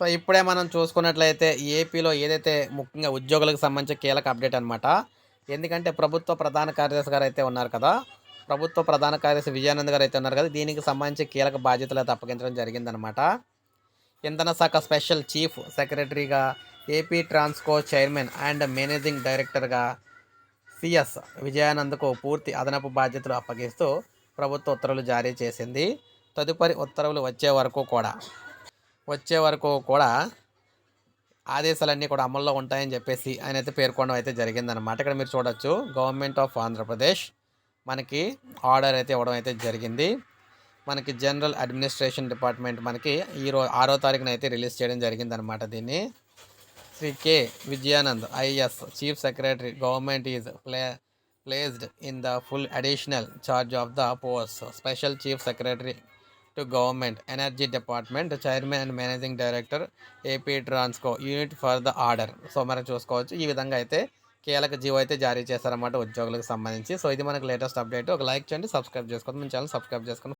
So ఇప్పుడే మనం చూసుకున్నట్లయితే ఏపీలో ఏదైతే ముఖ్యంగా ఉద్యోగులకు సంబంధించి కీలక అప్డేట్ అనమాట ఎందుకంటే ప్రభుత్వ ప్రధాన కార్యదర్శి గారు అయితే ఉన్నారు కదా ప్రభుత్వ ప్రధాన కార్యదర్శి విజయానంద్ గారు అయితే ఉన్నారు కదా దీనికి సంబంధించి కీలక బాధ్యతలు అయితే అప్పగించడం జరిగిందనమాట ఇంధన శాఖ స్పెషల్ చీఫ్ సెక్రటరీగా AP Transco chairman and managing డైరెక్టర్గా సిఎస్ విజయానంద్కు పూర్తి అదనపు బాధ్యతలు అప్పగిస్తూ ప్రభుత్వ ఉత్తర్వులు జారీ చేసింది. తదుపరి ఉత్తర్వులు వచ్చే వరకు కూడా వచ్చే వరకు కూడా ఆదేశాలన్నీ కూడా అమల్లో ఉంటాయని చెప్పేసి ఆయన అయితే పేర్కొనడం అయితే జరిగిందనమాట ఇక్కడ మీరు చూడొచ్చు గవర్నమెంట్ ఆఫ్ ఆంధ్రప్రదేశ్ మనకి ఆర్డర్ అయితే ఇవ్వడం అయితే జరిగింది. మనకి జనరల్ అడ్మినిస్ట్రేషన్ డిపార్ట్మెంట్ మనకి ఈరో ఆరో తారీఖున అయితే రిలీజ్ చేయడం జరిగిందనమాట దీన్ని. Shri K. Vijayanand IS chief secretary government is play placed in the full additional charge of the post special chief secretary to government energy department chairman and managing director AP Transco unit for the order so మనం చూసుకోవచ్చు. ఈ విధంగా అయితే కీలక GO అయితే జారీ చేశారన్నమాట ఉద్యోగులకు సంబంధించి. సో ఇది మనకు లేటెస్ట్ అప్డేట్ ఒక లైక్ చేయండి సబ్స్క్రైబ్ చేసుకోండి. మన ఛానల్ సబ్స్క్రైబ్ చేసుకోండి